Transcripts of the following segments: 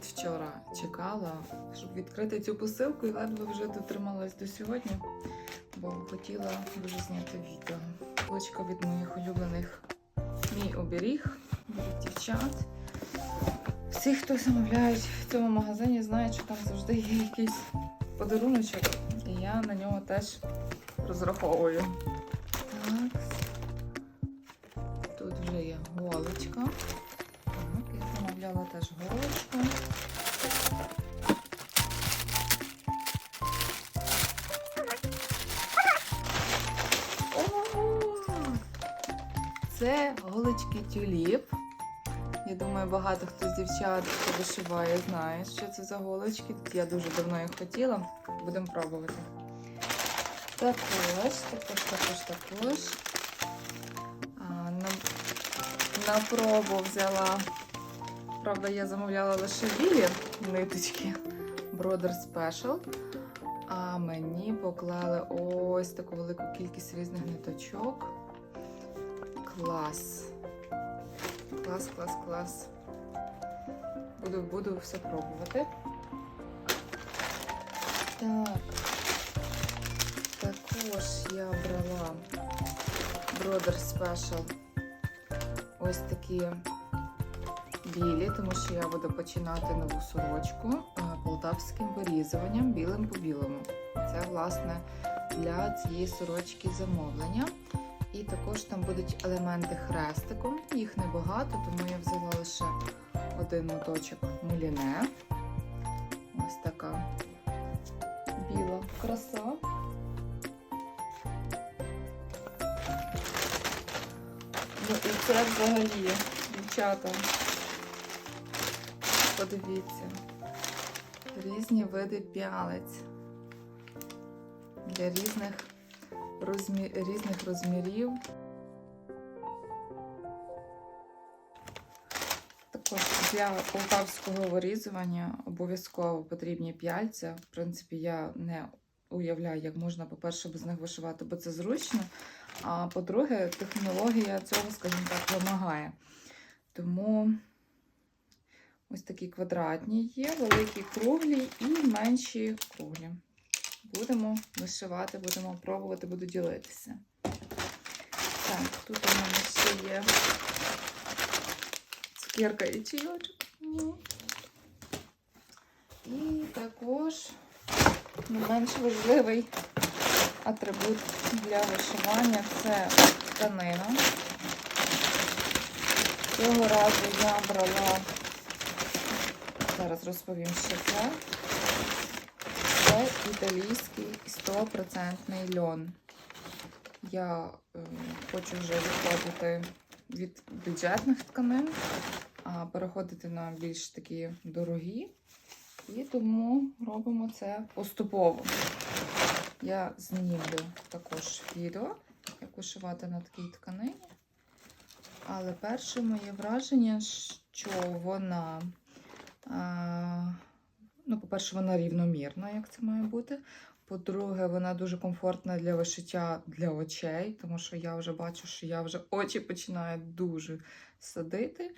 від вчора чекала, щоб відкрити цю посилку і ледве вже дотрималась до сьогодні, бо хотіла дуже зняти відео. Булочка від моїх улюблених мій оберіг від дівчат. Всі, хто замовляють в цьому магазині, знають, що там завжди є якийсь подаруночок, і я на нього теж розраховую. Так. Тут вже є голочка. Так, теж голочку. Це голочки тюліп. Я думаю, багато хто з дівчат, вишиває, знає, що це за голочки. Я дуже давно їх хотіла. Будемо пробувати. Також, також, також, також. А, на, на пробу взяла. Правда, я замовляла лише білі ниточки Brother Special. А мені поклали ось таку велику кількість різних ниточок. Клас. Клас, клас, клас. Буду, буду все пробувати. Так. Також я брала Brother Special ось такі білі, тому що я буду починати нову сорочку е, полтавським вирізуванням білим по білому. Це, власне, для цієї сорочки замовлення. І також там будуть елементи хрестиком. Їх небагато, тому я взяла лише один моточок муліне. Ось така біла краса. Ну і це взагалі, дівчата. Подивіться. Різні види п'ялиць для різних, розмі... різних розмірів. Також для полтавського вирізування обов'язково потрібні п'яльця. В принципі, я не уявляю, як можна, по-перше, без них вишивати, бо це зручно. А по-друге, технологія цього, скажімо так, вимагає. Тому ось такі квадратні є, великі круглі і менші круглі. Будемо вишивати, будемо пробувати, буду ділитися. Так, тут у мене ще є цукерка і чайочок. І також не менш важливий атрибут для вишивання це тканина. Цього разу я брала, зараз розповім, що це. Це італійський 100% льон. Я е, хочу вже відходити від бюджетних тканин, а переходити на більш такі дорогі. І тому робимо це поступово. Я знімлю також відео, як вишивати на такій тканині. Але перше моє враження, що вона, ну, по-перше, вона рівномірна, як це має бути. По-друге, вона дуже комфортна для вишиття для очей, тому що я вже бачу, що я вже очі починають дуже садити.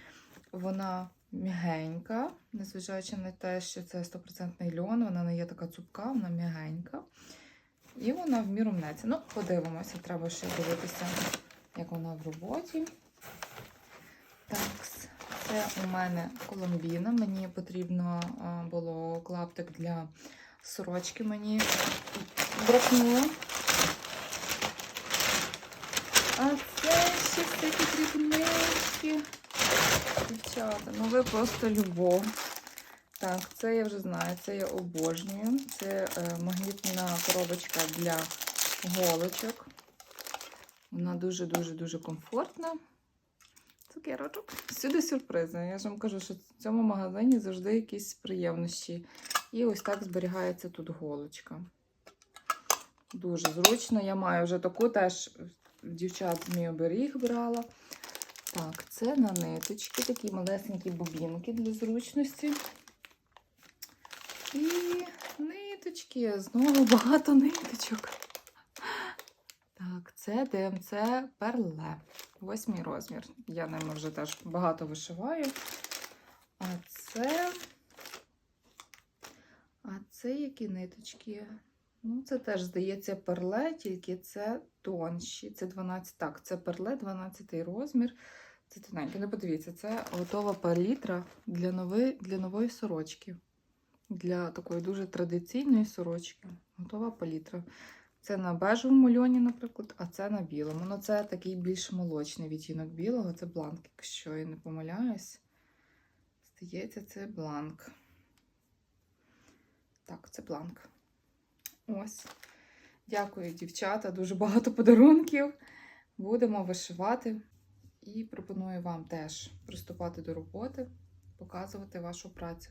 Вона м'ягенька, незважаючи на те, що це 100% льон, вона не є така цупка, вона м'ягенька. І вона в міру мнеться. Ну, подивимося, треба ще дивитися, як вона в роботі. Це у мене коломбіна. Мені потрібно а, було клаптик для сорочки. Мені бракнуло. А це ще такі дрібнички. Дівчата, ну ви просто любов. Так, це я вже знаю, це я обожнюю. Це е, магнітна коробочка для голочок. Вона дуже-дуже-дуже комфортна. Цукерочок. Всюди сюрпризи. Я ж вам кажу, що в цьому магазині завжди якісь приємності. І ось так зберігається тут голочка. Дуже зручно. Я маю вже таку теж дівчат мій оберіг брала. Так, це на ниточки, такі малесенькі бобінки для зручності. І ниточки, знову багато ниточок. Так, це ДМЦ Перле. Восьмий розмір. Я ними вже теж багато вишиваю. А це Це які ниточки? Ну, це теж, здається, перле, тільки це тонші. Це 12. Так, це перле, 12 розмір. Це тоненьке. Ну, подивіться, це готова палітра для, нови, для нової сорочки. Для такої дуже традиційної сорочки. Готова палітра. Це на бежевому льоні, наприклад, а це на білому. Ну, це такий більш молочний відтінок білого. Це бланк, якщо я не помиляюсь. Здається, це бланк. Так, це бланк. Ось. Дякую, дівчата. Дуже багато подарунків. Будемо вишивати. І пропоную вам теж приступати до роботи, показувати вашу працю.